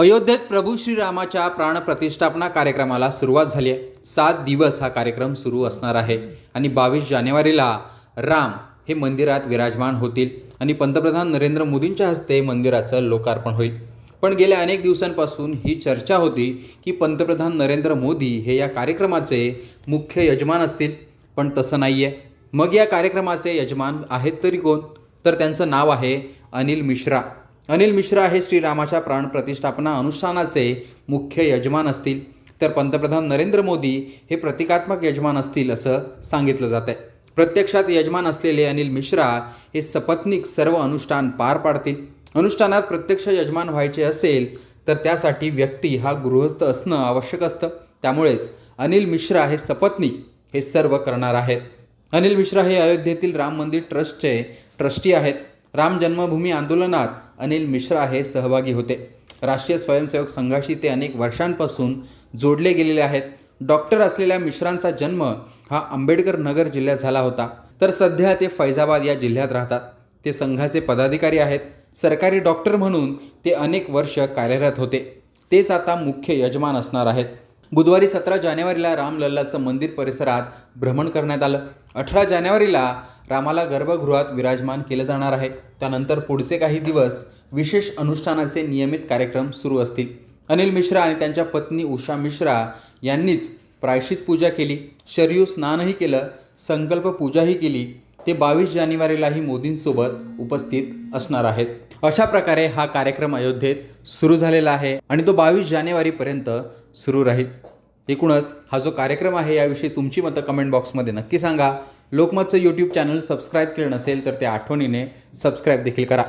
अयोध्येत प्रभू श्रीरामाच्या प्राणप्रतिष्ठापना कार्यक्रमाला सुरुवात झाली आहे. सात दिवस हा कार्यक्रम सुरू असणार आहे. आणि बावीस जानेवारीला राम हे मंदिरात विराजमान होतील. आणि पंतप्रधान नरेंद्र मोदींच्या हस्ते मंदिराचं लोकार्पण होईल. पण गेल्या अनेक दिवसांपासून ही चर्चा होती की पंतप्रधान नरेंद्र मोदी हे या कार्यक्रमाचे मुख्य यजमान असतील. पण तसं नाही आहे मग या कार्यक्रमाचे यजमान आहेत तरी कोण? तर त्यांचं नाव आहे अनिल मिश्रा. अनिल मिश्रा हे श्रीरामाच्या प्राणप्रतिष्ठापना अनुष्ठानाचे मुख्य यजमान असतील. तर पंतप्रधान नरेंद्र मोदी हे प्रतिकात्मक यजमान असतील असं सांगितलं जात आहे प्रत्यक्षात यजमान असलेले अनिल मिश्रा हे सपत्निक सर्व अनुष्ठान पार पाडतील. अनुष्ठानात प्रत्यक्ष यजमान व्हायचे असेल तर त्यासाठी व्यक्ती हा गृहस्थ असणं आवश्यक असतं. त्यामुळेच अनिल मिश्रा हे सपत्निक हे सर्व करणार आहेत. अनिल मिश्रा हे अयोध्येतील राम मंदिर ट्रस्टचे ट्रस्टी आहेत. राम जन्मभूमी आंदोलनात अनिल मिश्रा हे सहभागी होते. राष्ट्रीय स्वयंसेवक संघाशी ते अनेक वर्षांपासून जोडले गेलेले आहेत. डॉक्टर असलेल्या मिश्रांचा जन्म हा आंबेडकर नगर जिल्ह्यात झाला होता. तर सध्या ते फैजाबाद या जिल्ह्यात राहतात. ते संघाचे पदाधिकारी आहेत. सरकारी डॉक्टर म्हणून ते अनेक वर्ष कार्यरत होते. तेच आता मुख्य यजमान असणार आहेत. बुधवारी सतरा जानेवारीला रामलल्लाचं मंदिर परिसरात भ्रमण करण्यात आलं. अठरा जानेवारीला रामाला गर्भगृहात विराजमान केलं जाणार आहे. त्यानंतर पुढचे काही दिवस विशेष अनुष्ठानाचे नियमित कार्यक्रम सुरू असतील. अनिल मिश्रा आणि त्यांच्या पत्नी उषा मिश्रा यांनीच प्रायश्चित पूजा केली. शरयू स्नानही केलं. संकल्प पूजाही केली. ते बावीस जानेवारीलाही मोदींसोबत उपस्थित असणार आहेत. अशा प्रकारे हा कार्यक्रम अयोध्येत सुरू झालेला आहे आणि तो बावीस जानेवारीपर्यंत सुरू राहील. एकूणच हा जो कार्यक्रम आहे याविषयी तुमची मतं कमेंट बॉक्समध्ये नक्की सांगा. लोकमतचं यूट्यूब चॅनल सबस्क्राईब केलं नसेल तर ते आठवणीने सबस्क्राईब देखील करा.